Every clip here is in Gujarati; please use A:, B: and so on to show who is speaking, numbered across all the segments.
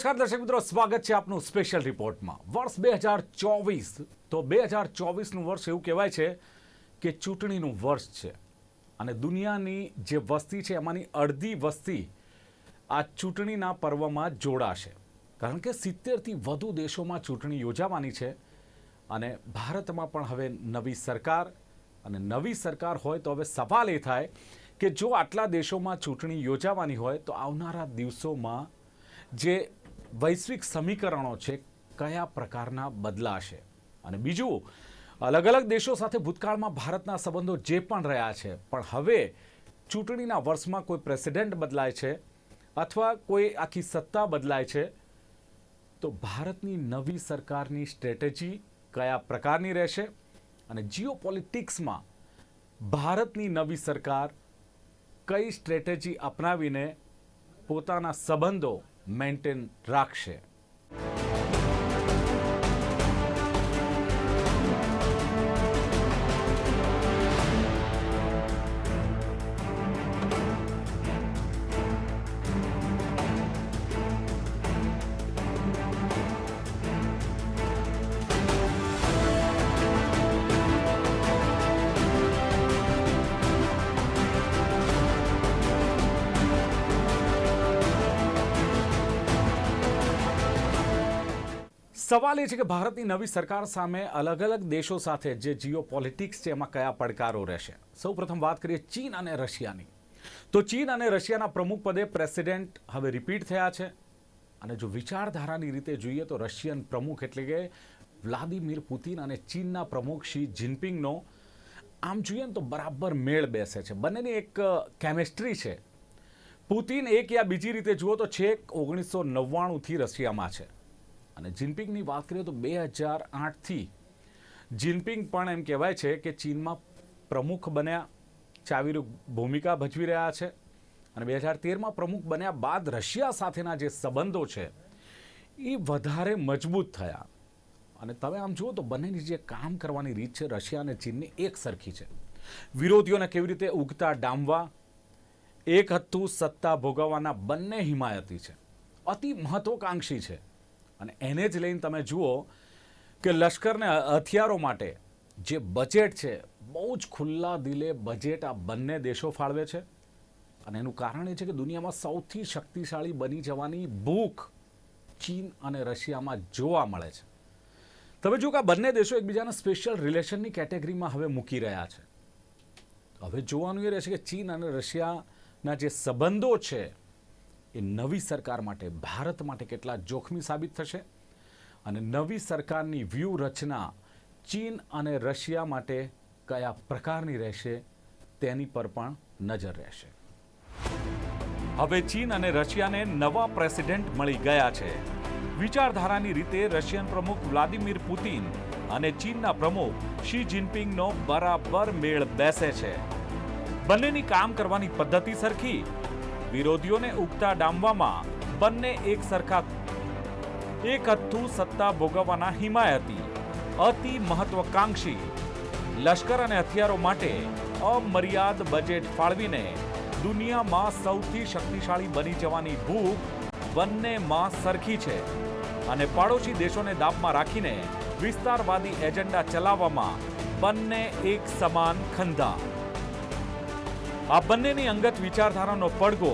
A: નમસ્કાર દર્શક મિત્રો, સ્વાગત છે આપનું સ્પેશિયલ રિપોર્ટમાં વર્ષ બે હજાર ચોવીસ, તો બે હજાર ચોવીસનું વર્ષ એવું કહેવાય છે કે ચૂંટણીનું વર્ષ છે. અને દુનિયાની જે વસ્તી છે, એમાંની અડધી વસ્તી આ ચૂંટણીના પર્વમાં જોડાશે. કારણ કે સિત્તેરથી વધુ દેશોમાં ચૂંટણી યોજાવાની છે અને ભારતમાં પણ હવે નવી સરકાર અને નવી સરકાર હોય તો હવે સવાલ એ થાય કે જો આટલા દેશોમાં ચૂંટણી યોજાવાની હોય તો આવનારા દિવસોમાં જે વૈશ્વિક સમીકરણો છે, કયા પ્રકારના બદલાશે? અને બીજું, અલગ અલગ દેશો સાથે ભૂતકાળમાં ભારતના સંબંધો જે પણ રહ્યા છે, પણ હવે ચૂંટણીના વર્ષમાં કોઈ પ્રેસિડેન્ટ બદલાય છે અથવા કોઈ આખી સત્તા બદલાય છે, તો ભારતની નવી સરકારની સ્ટ્રેટેજી કયા પ્રકારની રહેશે? અને જીઓ પોલિટિક્સમાં ભારતની નવી સરકાર કઈ સ્ટ્રેટેજી અપનાવીને પોતાના સંબંધો મેન્ટેન રાખશે સવાલ એ છે કે ભારતની નવી સરકાર સામે અલગ અલગ દેશો સાથે જે જીઓ પોલિટિક્સ છે એમાં કયા પડકારો રહેશે? સૌ પ્રથમ વાત કરીએ ચીન અને રશિયાની. તો ચીન અને રશિયાના પ્રમુખ પદે પ્રેસિડેન્ટ હવે રિપીટ થયા છે. અને જો વિચારધારાની રીતે જોઈએ તો રશિયન પ્રમુખ એટલે કે વ્લાદિમીર પુતિન અને ચીનના પ્રમુખ શી જિનપિંગનો આમ જોઈએ ને તો બરાબર મેળ બેસે છે. બંનેની એક કેમેસ્ટ્રી છે. પુતિન એક યા બીજી રીતે જુઓ તો છેક ઓગણીસો નવ્વાણુંથી રશિયામાં છે. અને જિનપિંગની વાત કરીએ તો બે હજાર આઠથી જિનપિંગ પણ એમ કહેવાય છે કે ચીનમાં પ્રમુખ બન્યા, ચાવીરૂપ ભૂમિકા ભજવી રહ્યા છે અને બે હજાર તેરમાં પ્રમુખ બન્યા બાદ રશિયા સાથેના જે સંબંધો છે એ વધારે મજબૂત થયા. અને તમે આમ જુઓ તો બંનેની જે કામ કરવાની રીત છે રશિયા અને ચીનની એક સરખી છે. વિરોધીઓને કેવી રીતે ઉગતા ડામવા, એક હથ્થું સત્તા ભોગવવાના બંને હિમાયતી છે. અતિ મહત્વકાંક્ષી છે. અને એને જ લઈને તમે જુઓ કે લશ્કરને હથિયારો માટે જે બજેટ છે, બહુ જ ખુલ્લા દિલે બજેટ આ બંને દેશો ફાળવે છે. અને એનું કારણ એ છે કે દુનિયામાં સૌથી શક્તિશાળી બની જવાની ભૂખ ચીન અને રશિયામાં જોવા મળે છે. તમે જો કે આ બંને દેશો એકબીજાના સ્પેશિયલ રિલેશનની કેટેગરીમાં હવે મૂકી રહ્યા છે. હવે જોવાનું એ રહેશે કે ચીન અને રશિયાના જે સંબંધો છે એ નવી સરકાર માટે, ભારત માટે કેટલા જોખમી સાબિત થશે? અને નવી સરકારની વ્યૂહરચના ચીન અને રશિયા માટે કયા પ્રકારની રહેશે, તેની પર પણ નજર રહેશે. હવે ચીન અને રશિયાને નવા પ્રેસિડેન્ટ મળી ગયા છે. વિચારધારાની રીતે રશિયન પ્રમુખ વ્લાદિમીર પુતિન અને ચીનના પ્રમુખ શી જિનપિંગનો બરાબર મેળ બેસે છે. બંનેની કામ કરવાની પદ્ધતિ સરખી વિરોધીઓને ઉગતા ડામવામાં બંને એક સરખા એક હથ્થું સત્તા ભોગવવાના હિમાયતી, અતિ મહત્વકાંક્ષી, લશ્કર અને હથિયારો માટે અમર્યાદ બજેટ ફાળવીને દુનિયામાં સૌથી શક્તિશાળી બની જવાની ભૂખ બંનેમાં સરખી છે અને પાડોશી દેશોને દાબમાં રાખીને વિસ્તારવાદી એજન્ડા ચલાવવામાં બંને એક સમાન ખંધા આ બંનેની અંગત વિચારધારાનો પડઘો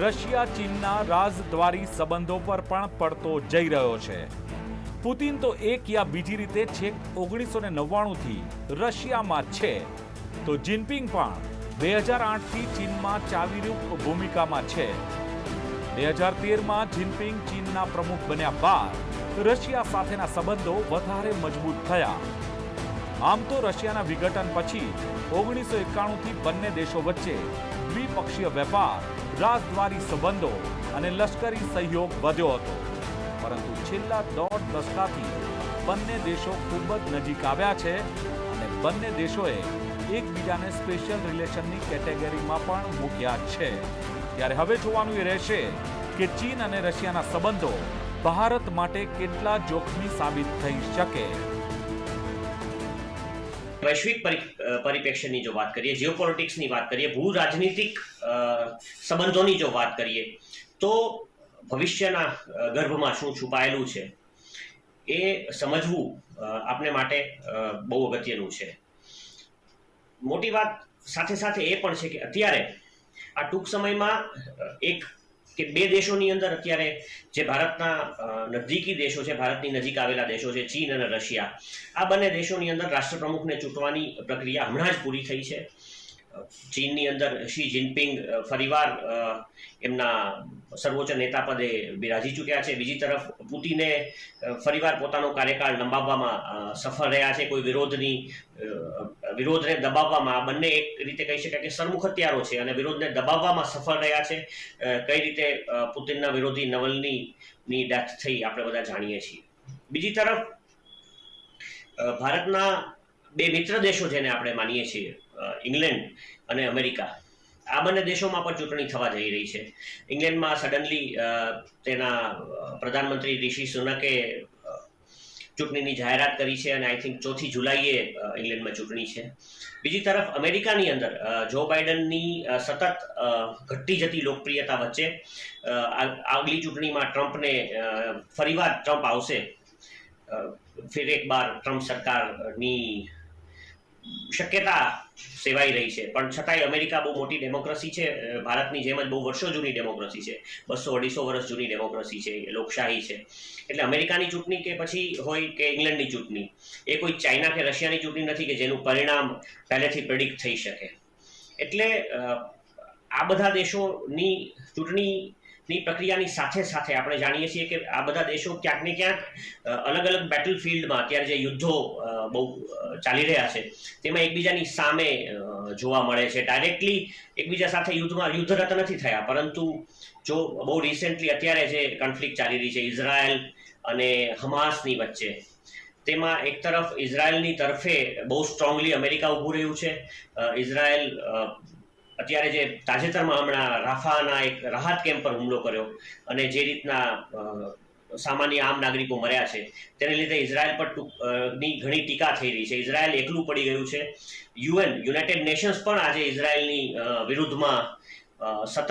A: રશિયા, ચીનના રાજદ્વારી સંબંધો પર પણ પડતો જઈ રહ્યો છે. પુતિન તો એક યા બીજી રીતે છેક ઓગણીસો ને નવ્વાણુંથી રશિયામાં છે. તો જિનપિંગ પણ બે હજાર આઠથી ચીનમાં ચાવીરૂપ ભૂમિકામાં છે. બે હજાર તેરમાં જિનપિંગ ચીનના પ્રમુખ બન્યા બાદ રશિયા સાથેના સંબંધો વધારે મજબૂત થયા. આમ તો રશિયાના વિઘટન પછી ઓગણીસો એકાણુંથી બંને દેશો વચ્ચે દ્વિપક્ષીય વેપાર, રાજદ્વારી સંબંધો અને લશ્કરી સહયોગ વધ્યો હતો. પરંતુ છેલ્લા દોઢ દશકાથી બંને દેશો ખૂબ જ નજીક આવ્યા છે અને બંને દેશોએ એકબીજાને સ્પેશિયલ રિલેશનની કેટેગરીમાં પણ મૂક્યા છે. ત્યારે હવે જોવાનું એ રહેશે કે ચીન અને રશિયાના સંબંધો ભારત માટે કેટલા જોખમી સાબિત થઈ શકે.
B: વૈશ્વિક પરિપ્રેક્ષ્યની જો વાત કરીએ, જીઓપોલિટિક્સની વાત કરીએ, ભૂ રાજનીતિક સંબંધોની જો વાત કરીએ, તો ભવિષ્યના ગર્ભમાં શું છુપાયેલું છે એ સમજવું આપણે માટે બહુ અગત્યનું છે. મોટી વાત સાથે સાથે એ પણ છે કે અત્યારે આ ટૂંક સમયમાં એક કે બે દેશોની અંદર અત્યારે જે ભારતના નજીકી દેશો છે, ભારતની નજીક આવેલા દેશો છે, ચીન અને રશિયા, આ બંને દેશોની અંદર રાષ્ટ્રપ્રમુખને ચૂંટવાની પ્રક્રિયા હમણાં જ પૂરી થઈ છે. ચીનની અંદર શી જિનપિંગ ફરીવાર એમના સર્વોચ્ચ નેતા પદે બિરાજી ચૂક્યા છે. બીજી તરફ પુતિને ફરીવાર પોતાનો કાર્યકાળ લંબાવવામાં સફળ રહ્યા છે. કોઈ વિરોધની વિરોધને દબાવવામાં, આ બંને એક રીતે કહી શકાય કે સરમુખ હત્યારો છે અને વિરોધને દબાવવામાં સફળ રહ્યા છે. કઈ રીતે પુતિનના વિરોધી નવલની, ની ડેથ થઈ આપણે બધા જાણીએ છીએ. બીજી તરફ ભારતના બે મિત્ર દેશો જેને આપણે માનીએ છીએ. ઇંગ્લેન્ડ અને અમેરિકા. આ બંને દેશોમાં પણ ચૂંટણી થવા જઈ રહી છે. ઇંગ્લેન્ડમાં સડનલી તેના પ્રધાનમંત્રી ઋષિ સુનકે ચૂંટણીની જાહેરાત કરી છે અને આઈ થિંક ચોથી જુલાઈએ ઇંગ્લેન્ડમાં ચૂંટણી છે. બીજી તરફ અમેરિકાની અંદર જો બાઇડનની સતત ઘટતી જતી લોકપ્રિયતા વચ્ચે આગલી ચૂંટણીમાં ટ્રમ્પને ફરીવાર ટ્રમ્પ આવશે. ફિર એક બાર ટ્રમ્પ સરકારની શક્યતા સેવાઈ રહી છે. પણ છતાંય અમેરિકા બહુ મોટી ડેમોક્રેસી છે. ભારતની જેમ જ બહુ વર્ષો જૂની ડેમોક્રેસી છે. બસો અઢીસો વર્ષ જૂની ડેમોક્રેસી છે. લોકશાહી છે. એટલે અમેરિકાની ચૂંટણી કે પછી હોય કે ઇંગ્લેન્ડની ચૂંટણી, એ કોઈ ચાઇના કે રશિયાની ચૂંટણી નથી કે જેનું પરિણામ પહેલેથી પ્રેડિક્ટ થઈ શકે. એટલે આ બધા દેશોની ચૂંટણીની પ્રક્રિયાની સાથે સાથે આપણે જાણીએ છીએ કે આ બધા દેશો ક્યાંક ને ક્યાંક અલગ અલગ બેટલ ફિલ્ડમાં અત્યારે જે યુદ્ધો બહુ ચાલી રહ્યા છે, તેમાં એકબીજાની સામે જોવા મળે છે. ડાયરેક્ટલી એકબીજા સાથે યુદ્ધમાં, યુદ્ધરત નથી થયા, પરંતુ જો બહુ રિસેન્ટલી અત્યારે જે કન્ફ્લિક્ટ ચાલી રહી છે, ઇઝરાયલ અને હમાસની વચ્ચે, તેમાં એક તરફ ઇઝરાયલની તરફે બહુ સ્ટ્રોંગલી અમેરિકા ઊભું રહ્યું છે ઇઝરાયલ અત્યારે જે તાજેતરમાં હમણાં રાફાના એક રાહત કેમ્પ પર હુમલો કર્યો અને જે રીતના સામાન્ય આમ નાગરિકો મર્યા છે, તેને લીધે ઇઝરાયલ પરની ઘણી ટીકા થઈ રહી છે. ઇઝરાયલ એકલું પડી ગયું છે. યુએન, યુનાઇટેડ નેશન્સ પણ આજે ઇઝરાયલની વિરુદ્ધમાં સતત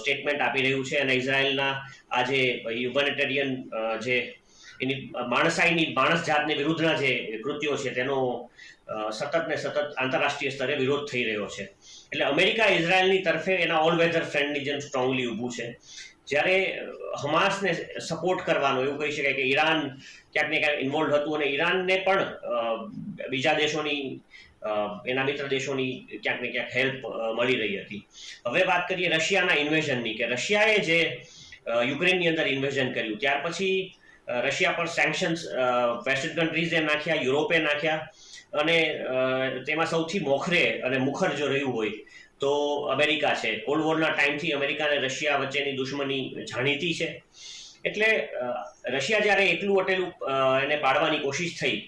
B: સ્ટેટમેન્ટ આપી રહ્યું છે અને ઇઝરાયલના આજે હ્યુમેનિટેરિયન જે એની માણસાઈની માણસ જાતની વિરુદ્ધના જે કૃત્યો છે તેનો સતત ને સતત આંતરરાષ્ટ્રીય સ્તરે વિરોધ થઈ રહ્યો છે. એટલે અમેરિકા ઇઝરાયલની તરફે એના ઓલ વેધર ફ્રેન્ડની જેમ સ્ટ્રોંગલી ઊભું છે. જ્યારે હમાસને સપોર્ટ કરવાનો, એવું કહી શકાય કે ઈરાન ક્યાંક ને ક્યાંક ઇન્વોલ્વ હતું અને ઈરાનને પણ બીજા દેશોની એના મિત્ર દેશોની ક્યાંક ને ક્યાંક હેલ્પ મળી રહી હતી. હવે વાત કરીએ રશિયાના ઇન્વેઝનની કે રશિયાએ જે યુક્રેનની અંદર ઇન્વેઝન કર્યું, ત્યાર પછી રશિયા પર સેન્કશન્સ વેસ્ટર્ન કન્ટ્રીઝે નાખ્યા, યુરોપે નાખ્યા અને તેમાં સૌથી મોખરે અને મુખર જો રહ્યું હોય, તો અમેરિકા છે. કોલ્ડ વોરના ટાઈમથી અમેરિકા અને રશિયા વચ્ચેની દુશ્મની જાણીતી છે. એટલે રશિયા જ્યારે એકલું અટેલું એને પાડવાની કોશિશ થઈ,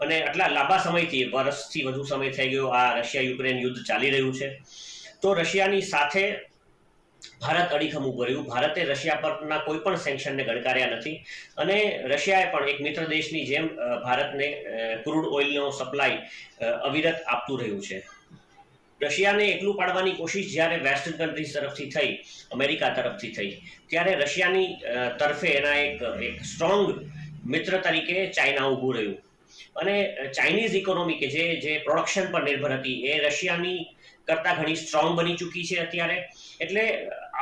B: અને આટલા લાંબા સમયથી વર્ષથી વધુ સમય થઈ ગયો આ રશિયા યુક્રેન યુદ્ધ ચાલી રહ્યું છે, તો રશિયાની સાથે ભારત અડીખમ ઊભું રહ્યું. ભારતે રશિયા પરના કોઈ પણ સેન્કશનને ગણકાર્યા નથી. અને રશિયાએ પણ એક મિત્ર દેશની જેમ ભારતને ક્રૂડ ઓઇલનો સપ્લાય અવિરત આપતું રહ્યું છે. રશિયાને એકલું પાડવાની કોશિશ જ્યારે વેસ્ટર્ન કન્ટ્રીઝ તરફથી થઈ, અમેરિકા તરફથી થઈ, ત્યારે રશિયાની તરફે એના એક એક સ્ટ્રોંગ મિત્ર તરીકે ચાઇના ઊભું રહ્યું. અને ચાઇનીઝ ઇકોનોમી કે જે જે પ્રોડક્શન પર નિર્ભર હતી, એ રશિયાની કરતાં ઘણી સ્ટ્રોંગ બની ચૂકી છે અત્યારે. એટલે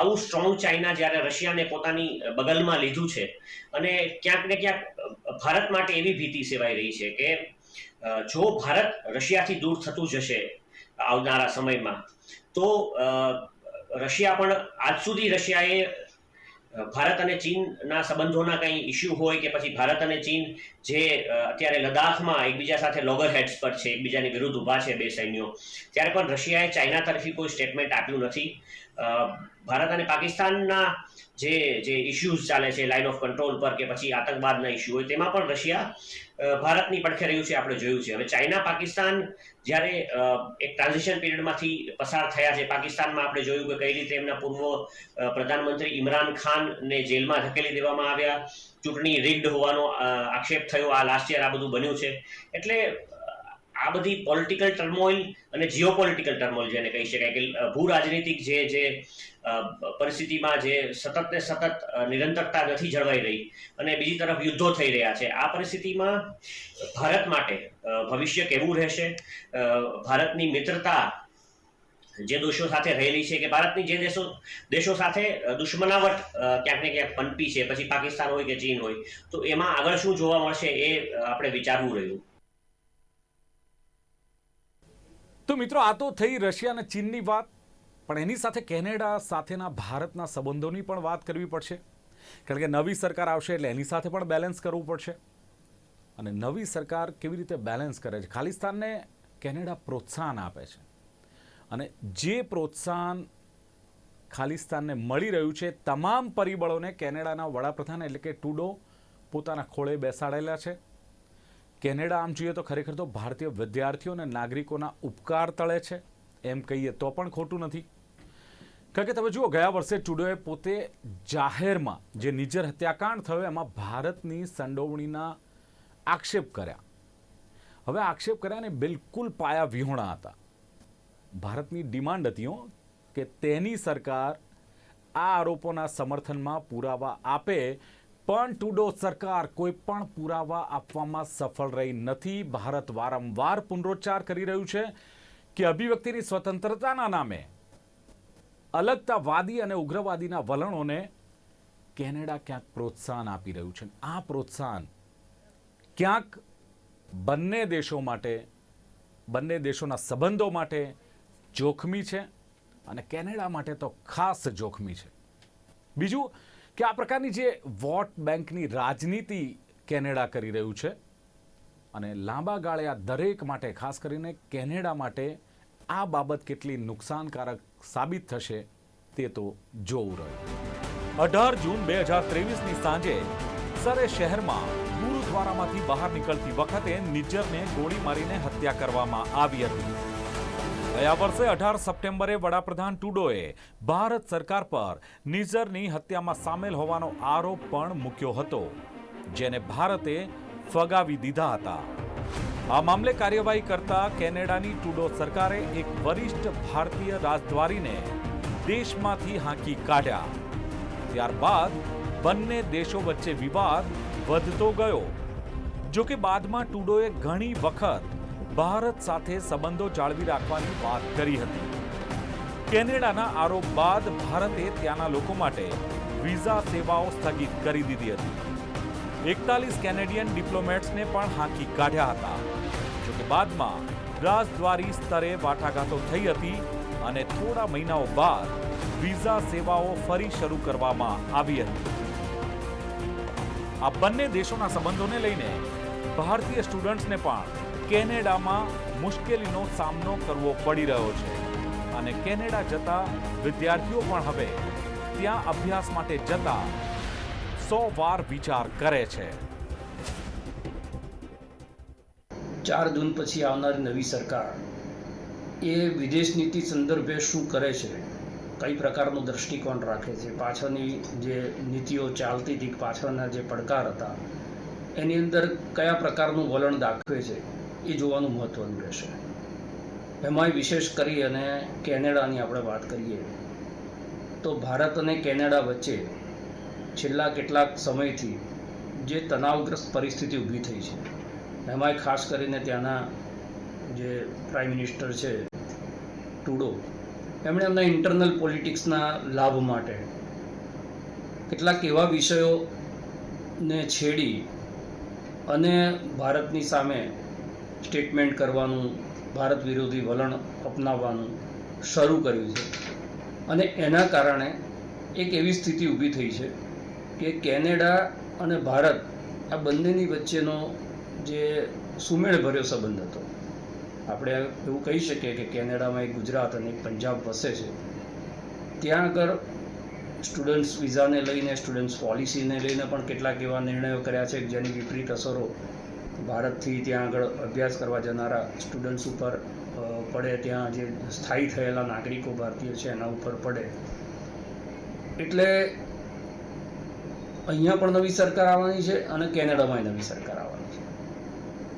B: આવું સ્ટ્રોંગ ચાઇના જ્યારે રશિયાને પોતાની બગલમાં લીધું છે અને ક્યાંક ને ક્યાંક ભારત માટે એવી ભીતિ સેવાઈ રહી છે કે જો ભારત રશિયાથી દૂર થતું જશે આવનારા સમયમાં, તો રશિયા પણ આજ સુધી રશિયાએ ભારત અને ચીનના સંબંધોના કંઈ ઇસ્યુ હોય કે પછી ભારત અને ચીન જે અત્યારે લદ્દાખમાં એકબીજા સાથે લોગર હેડ્સ પર છે, એકબીજાની વિરુદ્ધ ઊભા છે બે સૈન્યો, ત્યારે પણ રશિયાએ ચાઇના તરફી કોઈ સ્ટેટમેન્ટ આપ્યું નથી. ભારત અને પાકિસ્તાનના જે જે ઇસ્યુઝ ચાલે છે લાઇન ઓફ કંટ્રોલ પર કે પછી આતંકવાદના ઇસ્યુ હોય, તેમાં પણ રશિયા ભારતની પડખે રહ્યું છે, આપણે જોયું છે. હવે ચાઇના, પાકિસ્તાન જ્યારે એક ટ્રાન્ઝિશન પીરિયડમાંથી પસાર થયા છે, પાકિસ્તાનમાં આપણે જોયું કે કઈ રીતે એમના પૂર્વ પ્રધાનમંત્રી ઇમરાન ખાનને જેલમાં ધકેલી દેવામાં આવ્યા. ચૂંટણી રિગ્ડ હોવાનો આક્ષેપ થયો. આ લાસ્ટ યર આ બધું બન્યું છે. એટલે આ બધી પોલિટિકલ ટર્મોઇલ અને જીઓ પોલિટિકલ ટર્મોઇલ જેને કહી શકાય કે ભૂ રાજનીતિક જે જે પરિસ્થિતિમાં જે સતત ને સતત નિરંતરતા નથી જળવાઈ રહી અને બીજી તરફ યુદ્ધો થઈ રહ્યા છે, આ પરિસ્થિતિમાં ભારત માટે ભવિષ્ય કેવું રહેશે? ભારતની મિત્રતા જે દેશો સાથે રહેલી છે કે ભારતની જે દેશો દેશો સાથે દુશ્મનાવટ ક્યાંક ને ક્યાંક પનપી છે, પછી પાકિસ્તાન હોય કે ચીન હોય, તો એમાં આગળ શું જોવા મળશે એ આપણે વિચારવું રહ્યું.
A: તો મિત્રો, આ તો થઈ રશિયા અને ચીનની વાત, પણ એની સાથે કેનેડા સાથેના ભારતના સંબંધોની પણ વાત કરવી પડશે. કારણ કે નવી સરકાર આવશે એટલે એની સાથે પણ બેલેન્સ કરવું પડશે. અને નવી સરકાર કેવી રીતે બેલેન્સ કરે છે? ખાલિસ્તાનને કેનેડા પ્રોત્સાહન આપે છે. અને જે પ્રોત્સાહન ખાલિસ્તાનને મળી રહ્યું છે, તમામ પરિબળોને કેનેડાના વડાપ્રધાન એટલે કે ટુડો પોતાના ખોળે બેસાડેલા છે. કેનેડા આમ જોઈએ તો ખરેખર તો ભારતીય વિદ્યાર્થીઓ અને નાગરિકોના ઉપકાર તળે છે. એમ કહીએ તો પણ ખોટું નથી. કારણ કે તમે જુઓ, ગયા વર્ષે ટુડોએ પોતે જાહેરમાં જે નિજર હત્યાકાંડ થયો, એમાં ભારતની સંડોવણીના આક્ષેપ કર્યા. હવે આક્ષેપ કર્યા ને બિલકુલ પાયા વિહોણા હતા. ભારતની ડિમાન્ડ હતી કે તેની સરકાર આ આરોપોના સમર્થનમાં પુરાવા આપે પણ ટુડો સરકાર કોઈ પણ પુરાવા આપવામાં સફળ રહી નથી. ભારત વારંવાર પુનરોચ્ચાર કરી રહ્યું છે કે અભિવ્યક્તિની સ્વતંત્રતાના નામે અલગતાવાદી અને ઉગ્રવાદીના વલણોને કેનેડા ક્યાંક પ્રોત્સાહન આપી રહ્યું છે. આ પ્રોત્સાહન ક્યાંક બંને દેશો માટે, બંને દેશોના સંબંધો માટે જોખમી છે અને કેનેડા માટે તો ખાસ જોખમી છે. બીજું કે આ પ્રકારની જે વોટ બેંકની રાજનીતિ કેનેડા કરી રહ્યું છે અને લાંબા ગાળે આ દરેક માટે, ખાસ કરીને કેનેડા માટે, આ બાબત કેટલી નુકસાનકારક સાબિત થશે તે તો જોવું રહ્યું. અઢાર જૂન બે હજાર ત્રેવીસની સાંજે સરે શહેરમાં ગુરુદ્વારામાંથી બહાર નીકળતી વખતે નિજ્જરને ગોળી મારીને હત્યા કરવામાં આવી હતી. ગયા વર્ષે અઢાર સપ્ટેમ્બરે વડાપ્રધાન ટુડોએ ભારત સરકાર પર નિઝરની હત્યામાં સામેલ હોવાનો આરોપ પણ મૂક્યો હતો, જેને ભારતે ફગાવી દીધા હતા. આ મામલે કાર્યવાહી કરતા કેનેડાની ટુડો સરકારે એક વરિષ્ઠ ભારતીય રાજદ્વારીને દેશમાંથી હાંકી કાઢ્યા. ત્યારબાદ બંને દેશો વચ્ચે વિવાદ વધતો ગયો જો કે બાદમાં ટુડોએ ઘણી વખત ભારત સાથે સંબંધો જાળવી રાખવાની વાત કરી હતી. કેનેડાના આરોપ બાદ ભારતે ત્યાંના લોકો માટે વિઝા સેવાઓ સ્થગિત કરી દીધી હતી. એકતાલીસ કેનેડિયન ડિપ્લોમેટ્સને પણ હાંકી કાઢ્યા હતા. જોકે બાદમાં રાજદ્વારી સ્તરે વાટાઘાટો થઈ હતી અને થોડા મહિનાઓ બાદ વિઝા સેવાઓ ફરી શરૂ કરવામાં આવી હતી. આ બંને દેશોના સંબંધોને લઈને ભારતીય સ્ટુડન્ટ્સને પણ કેનેડામાં મુશ્કેલીનો સામનો કરવો પડી રહ્યો છે. અને કેનેડા જતા વિદ્યાર્થીઓ પણ હવે ત્યાં અભ્યાસ માટે જતા સો વાર વિચાર કરે છે.
C: ચાર જૂન પછી આવનારી નવી સરકાર એ વિદેશ નીતિ સંદર્ભે શું કરે છે? કઈ પ્રકારનો દૃષ્ટિકોણ રાખે છે? પાછળની જે નીતિઓ ચાલતી હતી, પાછળના જે પડકાર હતા, એની અંદર કયા પ્રકારનું વલણ દાખવે છે? એ જોવાનું મહત્ત્વનું રહેશે. એમાંય વિશેષ કરી અને કેનેડાની આપણે વાત કરીએ, તો ભારત અને કેનેડા વચ્ચે છેલ્લા કેટલાક સમયથી જે તણાવગ્રસ્ત પરિસ્થિતિ ઊભી થઈ છે એમાંય ખાસ કરીને ત્યાંના જે પ્રાઇમ મિનિસ્ટર છે ટુડો એમણે એમના ઇન્ટરનલ પોલિટિક્સના લાભ માટે કેટલાક એવા વિષયોને છેડી અને ભારતની સામે સ્ટેટમેન્ટ કરવાનું, ભારત વિરોધી વલણ અપનાવવાનું શરૂ કર્યું છે. અને એના કારણે એક એવી સ્થિતિ ઊભી થઈ છે કે કેનેડા અને ભારત આ બંનેની વચ્ચેનો જે સુમેળભર્યો સંબંધ હતો. આપણે એવું કહી શકીએ કે કેનેડામાં એક ગુજરાત અને એક પંજાબ વસે છે. ત્યાં આગળ સ્ટુડન્ટ્સ વિઝાને લઈને, સ્ટુડન્ટ્સ પોલિસીને લઈને પણ કેટલાક એવા નિર્ણયો કર્યા છે જેની વિપરીત અસરો ભારતથી ત્યાં આગળ અભ્યાસ કરવા જનારા સ્ટુડન્ટ્સ ઉપર પડે ત્યાં જે સ્થાયી થયેલા નાગરિકો ભારતીય છે, એના ઉપર પડે. એટલે અહીંયા પણ નવી સરકાર આવવાની છે અને કેનેડામાંય નવી સરકાર આવવાની છે.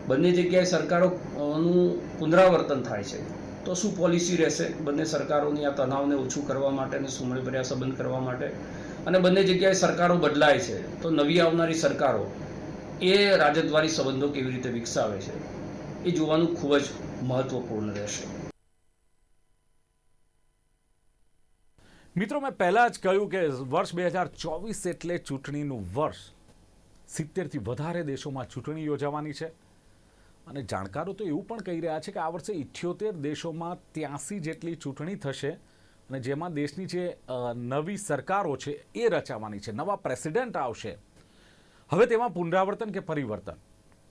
C: બંને જગ્યાએ સરકારોનું પુનરાવર્તન થાય છે. તો શું પોલિસી રહેશે? બંને સરકારોની આ તણાવને ઓછું કરવા માટે અને સુમેળભર્યા સંબંધ કરવા માટે? અને બંને જગ્યાએ સરકારો બદલાય છે. તો નવી આવનારી સરકારો એ રાજદ્વારી સંબંધો કેવી રીતે વિકસાવે છે, એ જોવાનું ખૂબ જ મહત્વપૂર્ણ રહેશે.
A: મિત્રો, મેં પહેલાં જ કહ્યું કે વર્ષ બે હજાર ચોવીસ એટલે ચૂંટણીનું વર્ષ સિત્તેરથી વધારે દેશોમાં ચૂંટણી યોજાવાની છે. અને જાણકારો તો એવું પણ કહી રહ્યા છે કે આ વર્ષે ઇઠ્યોતેર દેશોમાં ત્યાંસી જેટલી ચૂંટણી થશે અને જેમાં દેશની જે નવી સરકારો છે એ રચાવાની છે, નવા પ્રેસિડેન્ટ આવશે. હવે તેમાં પુનરાવર્તન કે પરિવર્તન?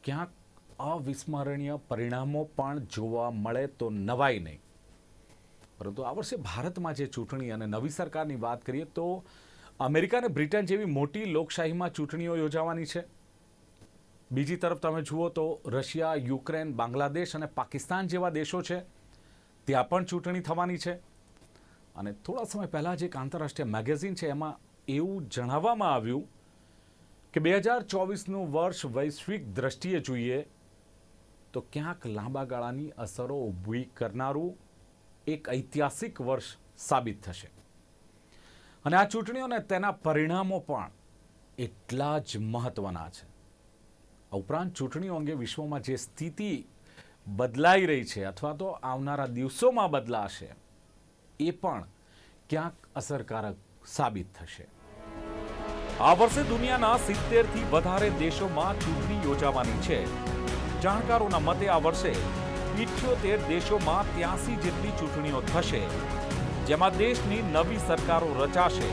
A: ક્યાંક અવિસ્મરણીય પરિણામો પણ જોવા મળે તો નવાઈ નહીં. પરંતુ આ વર્ષે ભારતમાં જે ચૂંટણી અને નવી સરકારની વાત કરીએ તો અમેરિકા અને બ્રિટન જેવી મોટી લોકશાહીમાં ચૂંટણીઓ યોજાવાની છે. બીજી તરફ તમે જુઓ તો રશિયા, યુક્રેન, બાંગ્લાદેશ અને પાકિસ્તાન જેવા દેશો છે. ત્યાં પણ ચૂંટણી થવાની છે. અને થોડા સમય પહેલાં જે એક આંતરરાષ્ટ્રીય મેગેઝિન છે, એમાં એવું જણાવવામાં આવ્યું કે બે હજાર ચોવીસનું વર્ષ વૈશ્વિક દ્રષ્ટિએ જોઈએ, તો ક્યાંક લાંબા ગાળાની અસરો ઊભી કરનારું એક ઐતિહાસિક વર્ષ સાબિત થશે. અને આ ચૂંટણીઓ અને તેના પરિણામો પણ એટલા જ મહત્વના છે. ઉપરાંત ચૂંટણીઓ અંગે વિશ્વમાં જે સ્થિતિ બદલાઈ રહી છે અથવા તો આવનારા દિવસોમાં બદલાશે, એ પણ ક્યાંક અસરકારક સાબિત થશે. આ વર્ષે દુનિયાના સિત્તેરથી વધારે દેશોમાં ચૂંટણી યોજાવાની છે. જાણકારોના મતે આ વર્ષે ઇઠ્યોતેર દેશોમાં ત્યાસી જેટલી ચૂંટણીઓ થશે, જેમાં દેશની નવી સરકારો રચાશે,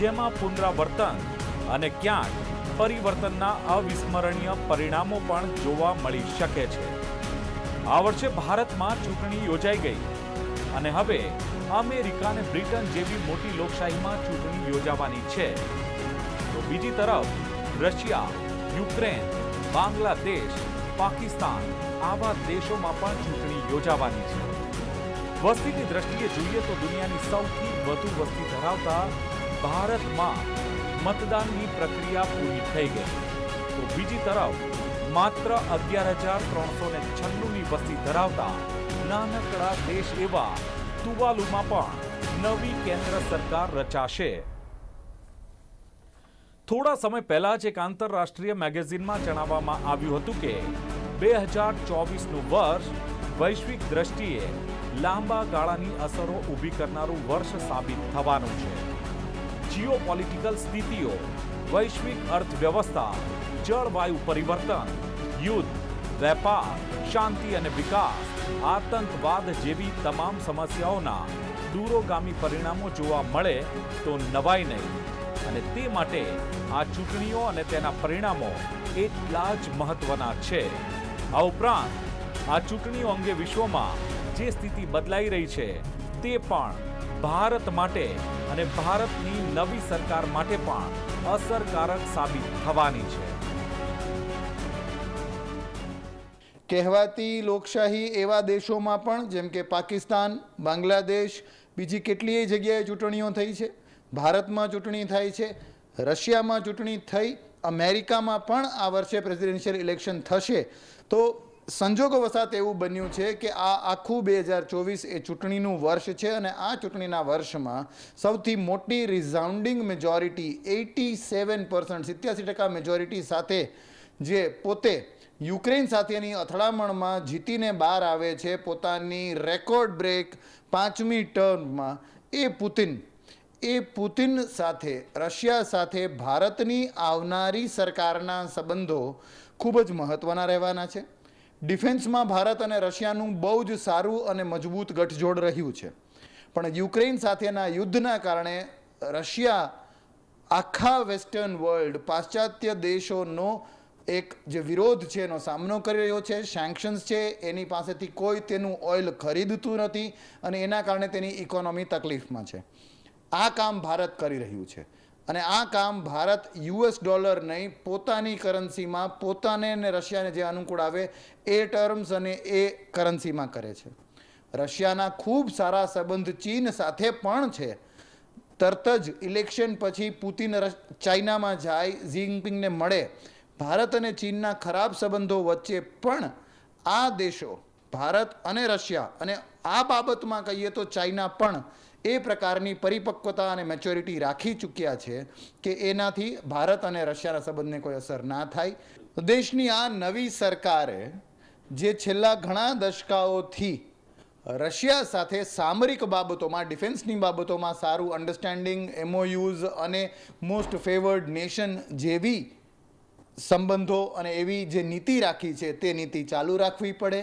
A: જેમાં પુનરાવર્તન અને ક્યાંક પરિવર્તનના અવિસ્મરણીય પરિણામો પણ જોવા મળી શકે છે. આ વર્ષે ભારતમાં ચૂંટણી યોજાઈ ગઈ અને હવે અમેરિકા અને બ્રિટન જેવી મોટી લોકશાહીમાં ચૂંટણી યોજાવાની છે. બીજી તરફ, રશિયા, યુક્રેન, બાંગ્લાદેશ, પાકિસ્તાન આવા દેશોમાં પણ ચૂંટણી યોજાવાની છે. વસ્તીની દ્રષ્ટિએ જોઈએ તો દુનિયાની સૌથી વધુ વસ્તી ધરાવતા ભારતમાં મતદાનની પ્રક્રિયા પૂરી થઈ ગઈ. તો બીજી તરફ, માત્ર અગિયાર હજાર ત્રણસો ને છન્નુની વસ્તી ધરાવતા નાનકડા દેશ એવા તુવાલુમાં પણ નવી કેન્દ્ર સરકાર રચાશે. થોડા સમય પહેલા જ એક આંતરરાષ્ટ્રીય મેગેઝિનમાં જણાવવામાં આવ્યું હતું કે બે હજાર ચોવીસનું વર્ષ વૈશ્વિક દ્રષ્ટિએ લાંબા ગાળાની અસરો ઊભી કરનારું વર્ષ સાબિત થવાનું છે. જીઓ પોલિટિકલ સ્થિતિઓ, વૈશ્વિક અર્થવ્યવસ્થા, જળવાયુ પરિવર્તન, યુદ્ધ, વેપાર, શાંતિ અને વિકાસ, આતંકવાદ જેવી તમામ સમસ્યાઓના દૂરોગામી પરિણામો જોવા મળે તો નવાઈ નહીં. અને તે માટે આ ચૂંટણીઓ અને તેના પરિણામો એટલા જ મહત્વના છે. આ ઉપરાંત, આ ચૂંટણીઓ અંગે વિશ્વમાં જે સ્થિતિ બદલાઈ રહી છે, તે પણ ભારત માટે અને ભારતની નવી સરકાર માટે પણ અસરકારક સાબિત થવાની છે.
D: કહેવાતી લોકશાહી એવા દેશોમાં પણ, જેમ કે પાકિસ્તાન, બાંગ્લાદેશ, બીજી કેટલીય જગ્યાએ ચૂંટણીઓ થઈ છે? ભારતમાં ચૂંટણી થાય છે, રશિયામાં ચૂંટણી થઈ, અમેરિકામાં પણ આ વર્ષે પ્રેસિડેન્શિયલ ઇલેક્શન થશે. તો સંજોગો વસાત એવું બન્યું છે કે આ આખું બે હજાર ચોવીસ એ ચૂંટણીનું વર્ષ છે અને આ ચૂંટણીના વર્ષમાં સૌથી મોટી resounding majority eighty seven percent સિત્યાસી ટકા મેજોરિટી સાથે જે પોતે યુક્રેન સાથેની અથડામણમાં જીતીને બહાર આવે છે, પોતાની રેકોર્ડ બ્રેક પાંચમી ટર્મમાં એ પુતિન એ પુતિન સાથે, રશિયા સાથે ભારતની આવનારી સરકારના સંબંધો ખૂબ જ મહત્ત્વના રહેવાના છે. ડિફેન્સમાં ભારત અને રશિયાનું બહુ જ સારું અને મજબૂત ગઠજોડ રહ્યું છે. પણ યુક્રેન સાથેના યુદ્ધના કારણે રશિયા આખા વેસ્ટર્ન વર્લ્ડ પાશ્ચાત્ય દેશોનો એક જે વિરોધ છે એનો સામનો કરી રહ્યો છે સેન્કશન્સ છે, એની પાસેથી કોઈ તેનું ઓઇલ ખરીદતું નથી અને એના કારણે તેની ઇકોનોમી તકલીફમાં છે. આ કામ ભારત કરી રહ્યું છે. અને આ કામ ભારત યુએસ ડોલર નહીં, પોતાની કરન્સીમાં પોતાને ને રશિયાને જે અનુકૂળ આવે એ ટર્મ્સ અને એ કરન્સીમાં કરે છે. રશિયાના ખૂબ સારા સંબંધ ચીન સાથે પણ છે. તરત જ ઇલેક્શન પછી પુતિન ચાઇનામાં જાય, ઝિંગપિંગને મળે. ભારત અને ચીનના ખરાબ સંબંધો વચ્ચે પણ આ દેશો, ભારત અને રશિયા અને આ બાબતમાં કહીએ તો ચાઇના પણ એ પ્રકારની પરિપક્વતા અને મેચ્યોરિટી રાખી ચૂક્યા છે કે એનાથી ભારત અને રશિયાના સંબંધને કોઈ અસર ના થાય. દેશની આ નવી સરકારે જે છેલ્લા ઘણા દશકાઓથી રશિયા સાથે સામરિક બાબતોમાં ડિફેન્સની બાબતોમાં સારું અન્ડરસ્ટેન્ડિંગ એમઓયુઝ અને મોસ્ટ ફેવર્ડ નેશન જેવી સંબંધો અને એવી જે નીતિ રાખી છે તે નીતિ ચાલુ રાખવી પડે.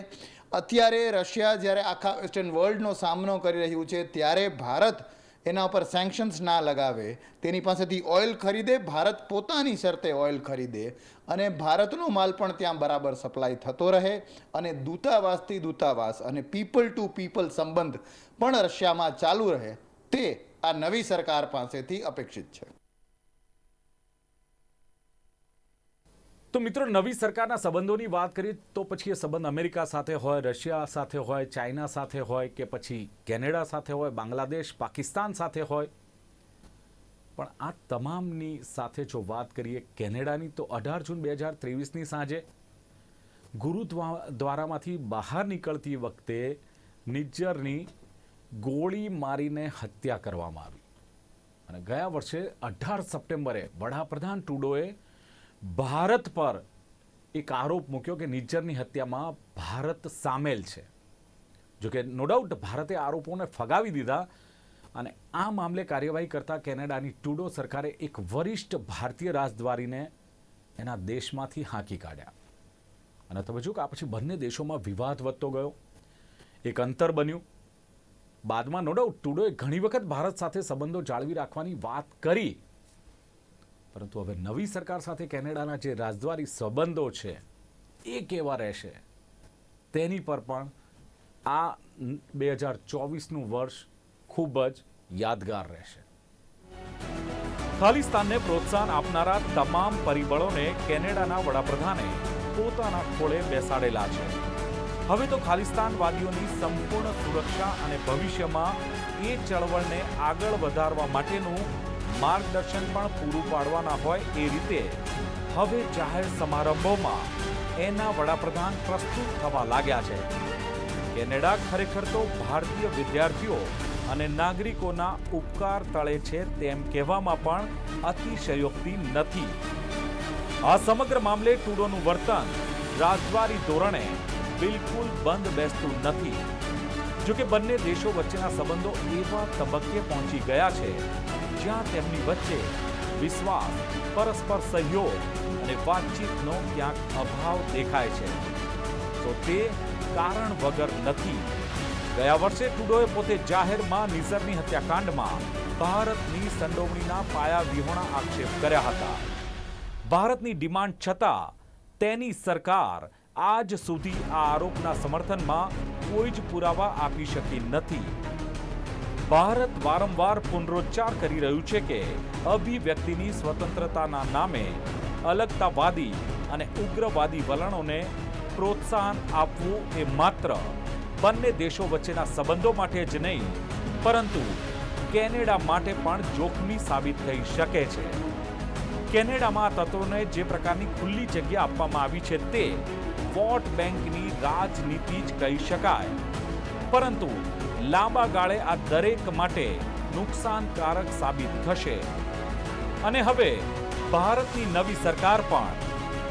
D: અત્યારે રશિયા જ્યારે આખા વેસ્ટર્ન વર્લ્ડનો સામનો કરી રહ્યું છે, ત્યારે ભારત એના ઉપર સેન્કશન્સ ના લગાવે. તેની પાસેથી ઓઇલ ખરીદે, ભારત પોતાની શરતે ઓઇલ ખરીદે અને ભારતનો માલ પણ ત્યાં બરાબર સપ્લાય થતો રહે અને દૂતાવાસથી દૂતાવાસ અને પીપલ ટુ પીપલ સંબંધ પણ રશિયામાં ચાલુ રહે. તે આ નવી સરકાર પાસેથી અપેક્ષિત છે.
A: તો મિત્રો, નવી સરકારના સંબંધોની વાત કરીએ તો પછી એ સંબંધ અમેરિકા સાથે હોય, રશિયા સાથે હોય, ચાઇના સાથે હોય કે પછી કેનેડા સાથે હોય, બાંગ્લાદેશ, પાકિસ્તાન સાથે હોય. પણ આ તમામની સાથે જો વાત કરીએ કેનેડાની, તો અઢાર જૂન બે હજાર ત્રેવીસની સાંજે ગુરુદ્વારામાંથી બહાર નીકળતી વખતે નિજ્જરની ગોળી મારીને હત્યા કરવામાં આવી. અને ગયા વર્ષે અઢાર સપ્ટેમ્બરે વડાપ્રધાન ટ્રુડોએ ભારત પર એક આરોપ મૂક્યો કે નિજ્જરની હત્યામાં ભારત સામેલ છે. જો કે નો ડાઉટ ભારતે આરોપોને ફગાવી દીધા અને આ મામલે કાર્યવાહી કરતા કેનેડાની ટુડો સરકારે એક વરિષ્ઠ ભારતીય રાજદ્વારીને એના દેશમાંથી હાંકી કાઢ્યા. અને તમે જો કે આ પછી બંને દેશોમાં વિવાદ વધતો ગયો. એક અંતર બન્યું. બાદમાં નો ડાઉટ ટુડોએ ઘણી વખત ભારત સાથે સંબંધો જાળવી રાખવાની વાત કરી. પરંતુ હવે નવી સરકાર સાથે કેનેડાના જે રાજદ્વારી સંબંધો છે, એ કેવા રહેશે? તેની પર પણ આ બે હજાર ચોવીસનું વર્ષ ખૂબ જ યાદગાર રહેશે. ખાલિસ્તાનને પ્રોત્સાહન આપનારા તમામ પરિબળોને કેનેડાના વડાપ્રધાને પોતાના ખોળે બેસાડેલા છે. હવે તો ખાલિસ્તાનવાદીઓની સંપૂર્ણ સુરક્ષા અને ભવિષ્યમાં એ ચળવળને આગળ વધારવા માટેનું માર્ગદર્શન પણ પૂરું પાડવાના હોય એ રીતે હવે જાહેર સમારંભોમાં એના વડાપ્રધાન પ્રસ્તુત થવા લાગ્યા છે. કેનેડા ખરેખર તો ભારતીય વિદ્યાર્થીઓ અને નાગરિકોના ઉપકાર તળે છે તેમ કહેવામાં પણ અતિશયોક્તિ નથી. આ સમગ્ર મામલે ટુડોનું વર્તન રાજદ્વારી ધોરણે બિલકુલ બંધ બેસતું નથી. જોકે બંને દેશો વચ્ચેના સંબંધો એવા તબક્કે પહોંચી ગયા છે જ્યાં તેમની વચ્ચે વિશ્વાસ, પરસ્પર સહયોગ અને વાતચીતનો ક્યાંક અભાવ દેખાય છે. તો તે કારણ વગર નથી. ગયા વર્ષે ટુડોએ પોતે જાહેરમાં નિઝરની હત્યાકાંડમાં ભારતની સંડોવણીના પાયા વિહોણા આક્ષેપ કર્યા હતા. ભારતની ડિમાન્ડ છતાં તેની સરકાર આજ સુધી આ આરોપના સમર્થનમાં કોઈ જ પુરાવા આપી શકી નથી. ભારત વારંવાર પુનરોચ્ચાર કરી રહ્યું છે કે અભિવ્યક્તિની સ્વતંત્રતાના નામે અલગતાવાદી અને ઉગ્રવાદી વલણોને પ્રોત્સાહન આપવું એ માત્ર બંને દેશો વચ્ચેના સંબંધો માટે જ નહીં, પરંતુ કેનેડા માટે પણ જોખમી સાબિત થઈ શકે છે. કેનેડામાં તત્વોને જે પ્રકારની ખુલ્લી જગ્યા આપવામાં આવી છે તે વોટ બેંકની રાજનીતિ જ કહી શકાય. પરંતુ લાંબા ગાળે આ દરેક માટે નુકસાનકારક સાબિત થશે. અને હવે, ભારતની નવી સરકાર પણ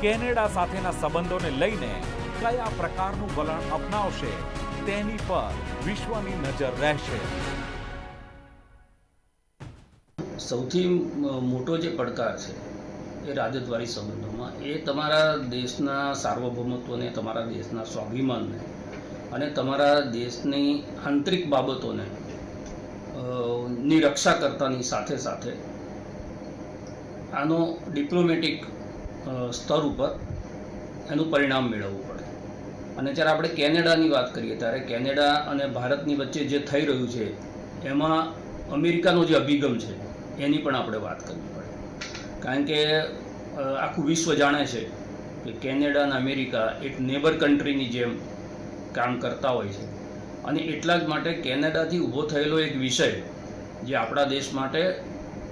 A: કેનેડા સાથેના સંબંધોને લઈને કયા પ્રકારનું વલણ અપનાવશે તેની પર વિશ્વની નજર રહેશે.
C: સૌથી મોટો જે પડકાર છે એ રાજદ્વારી સંબંધોમાં, એ તમારા દેશના સાર્વભૌમત્વને, તમારા દેશના સ્વાભિમાનને અને તમારા દેશની આંતરિક બાબતોને ની રક્ષા કરતાની સાથે સાથે આનો ડિપ્લોમેટિક સ્તર ઉપર એનું પરિણામ મેળવવું પડે. અને જ્યારે આપણે કેનેડાની વાત કરીએ, ત્યારે કેનેડા અને ભારતની વચ્ચે જે થઈ રહ્યું છે, એમાં અમેરિકાનો જે અભિગમ છે, એની પણ આપણે વાત કરવી પડે. કારણ કે આખું વિશ્વ જાણે છે કે કેનેડા અને અમેરિકા એક નેબર કન્ટ્રીની જેમ કામ કરતા હોય છે. અને એટલા જ માટે કેનેડાથી ઊભો થયેલો એક વિષય, જે આપણા દેશ માટે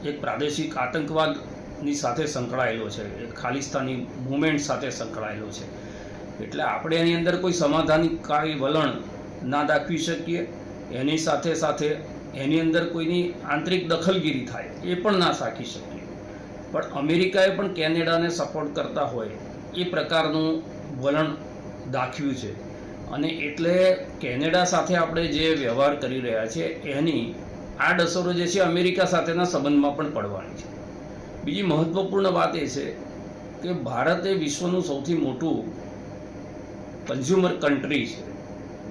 C: એક પ્રાદેશિક આતંકવાદની સાથે સંકળાયેલો છે એ ખાલિસ્તાની મુવમેન્ટ સાથે સંકળાયેલો છે. એટલે આપણે એની અંદર કોઈ સમાધાનકારી વલણ ના દાખવી શકીએ, એની સાથે સાથે એની અંદર કોઈની આંતરિક દખલગીરી થાય, એ પણ ના સાખી શકીએ. પણ અમેરિકાએ પણ કેનેડાને સપોર્ટ કરતા હોય, એ પ્રકારનું વલણ દાખવ્યું છે. અને એટલે કેનેડા સાથે આપણે જે વ્યવહાર કરી રહ્યા છે એની આડઅસરો જે છે, અમેરિકા સાથેના સંબંધમાં પણ પડવાની છે. બીજી મહત્વપૂર્ણ વાત એ છે કે ભારત એ વિશ્વનું સૌથી મોટું કન્ઝ્યુમર કન્ટ્રી છે.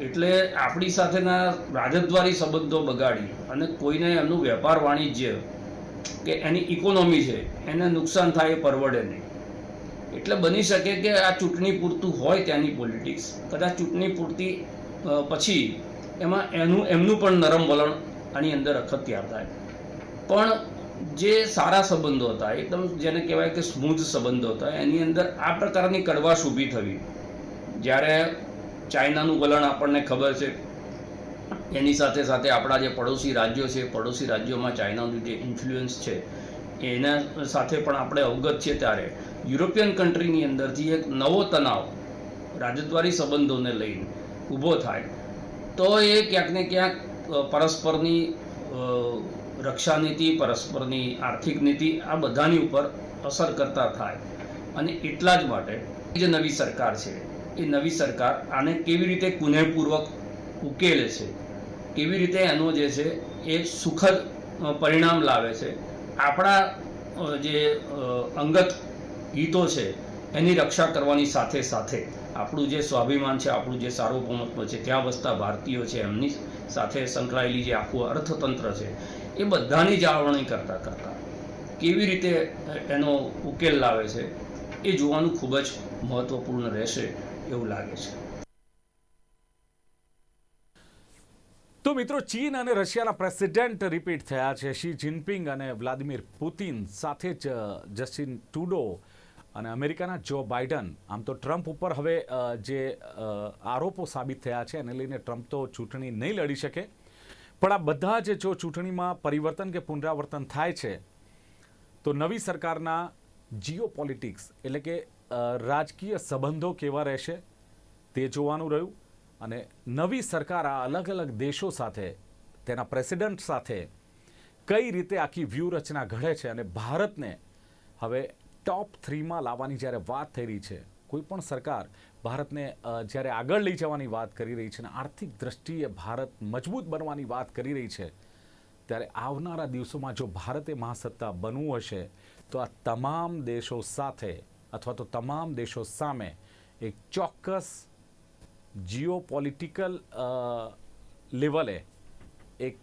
C: એટલે આપણી સાથેના રાજદ્વારી સંબંધો બગાડી અને કોઈને એમનું વેપાર વાણિજ્ય કે એની ઇકોનોમી છે, એને નુકસાન થાય એ પરવડે નહીં. એટલે બની શકે કે આ ચૂંટણી પૂરતું હોય ત્યાંની પોલિટિક્સ કદાચ ચૂંટણી પૂરતી પછી એમાં એનું, એમનું પણ નરમ વલણ આની અંદર અખત્યાર થાય. પણ જે સારા સંબંધો હતા, એકદમ જેને કહેવાય કે સ્મૂધ સંબંધો હતા, એની અંદર આ પ્રકારની કડવાશ ઊભી થવી. જ્યારે ચાઇનાનું વલણ આપણને ખબર છે, એની સાથે સાથે આપણા જે પડોશી રાજ્યો છે, પડોશી રાજ્યોમાં ચાઇનાનું જે ઇન્ફ્લુઅન્સ છે, એના સાથે પણ આપણે અવગત છીએ ત્યારે. યુરોપિયન કન્ટ્રીની અંદરથી એક નવો તણાવ રાજદ્વારી સંબંધોને લઈને ઊભો થાય, તો એ ક્યાંક ને ક્યાંક પરસ્પરની રક્ષા નીતિ પરસ્પરની આર્થિક નીતિ આ બધાની ઉપર અસર કરતા થાય. અને એટલા જ માટે જે નવી સરકાર છે, એ નવી સરકાર આને કેવી રીતે કુનેહપૂર્વક ઉકેલે છે, કેવી રીતે એનો જે છે, એ સુખદ પરિણામ લાવે છે, આપણા જે અંગત હિતો છે, એની રક્ષા કરવાની સાથે સાથે આપણું જે સ્વાભિમાન છે, આપણું જે સાર્વભૌમત્વ છે, ત્યાં વસતા ભારતીયો છે, એમની સાથે સંકળાયેલી જે આખું અર્થતંત્ર છે, એ બધાની જાળવણી કરતાં કરતાં કેવી રીતે એનો ઉકેલ લાવે છે, એ જોવાનું ખૂબ જ મહત્વપૂર્ણ રહેશે એવું લાગે છે.
A: તો મિત્રો, ચીન અને રશિયાના પ્રેસિડેન્ટ રિપીટ થયા છે. શી જિનપિંગ અને વ્લાદિમીર પુતિન સાથે જ જસ્ટિન ટુડો અને અમેરિકાના જો બાઇડન, આમ તો ટ્રમ્પ ઉપર હવે જે આરોપો સાબિત થયા છે, એને લઈને ટ્રમ્પ તો ચૂંટણી નહીં લડી શકે. પણ આ બધા જ જો ચૂંટણીમાં પરિવર્તન કે પુનરાવર્તન થાય છે, તો નવી સરકારના જીઓ પોલિટિક્સ એટલે કે રાજકીય સંબંધો કેવા રહેશે, તે જોવાનું રહ્યું. અને નવી સરકાર આ અલગ અલગ દેશો સાથે, તેના પ્રેસિડેન્ટ સાથે કઈ રીતે આખી વ્યૂહરચના ઘડે છે અને ભારતને હવે ટોપ થ્રીમાં લાવવાની જ્યારે વાત થઈ રહી છે, કોઈ પણ સરકાર ભારતને જ્યારે આગળ લઈ જવાની વાત કરી રહી છે અને આર્થિક દ્રષ્ટિએ ભારત મજબૂત બનવાની વાત કરી રહી છે, ત્યારે આવનારા દિવસોમાં જો ભારતે મહાસત્તા બનવું હશે, તો આ તમામ દેશો સાથે અથવા તો તમામ દેશો સામે એક ચોક્કસ જીઓ પોલિટિકલ લેવલે એક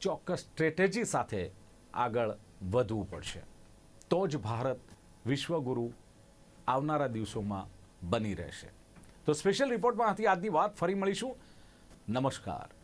A: ચોક્કસ સ્ટ્રેટેજી સાથે આગળ વધવું પડશે. તો જ ભારત વિશ્વગુરુ આવનારા દિવસોમાં બની રહેશે. તો સ્પેશિયલ રિપોર્ટમાં હતી આજની વાત ફરી મળીશું. નમસ્કાર.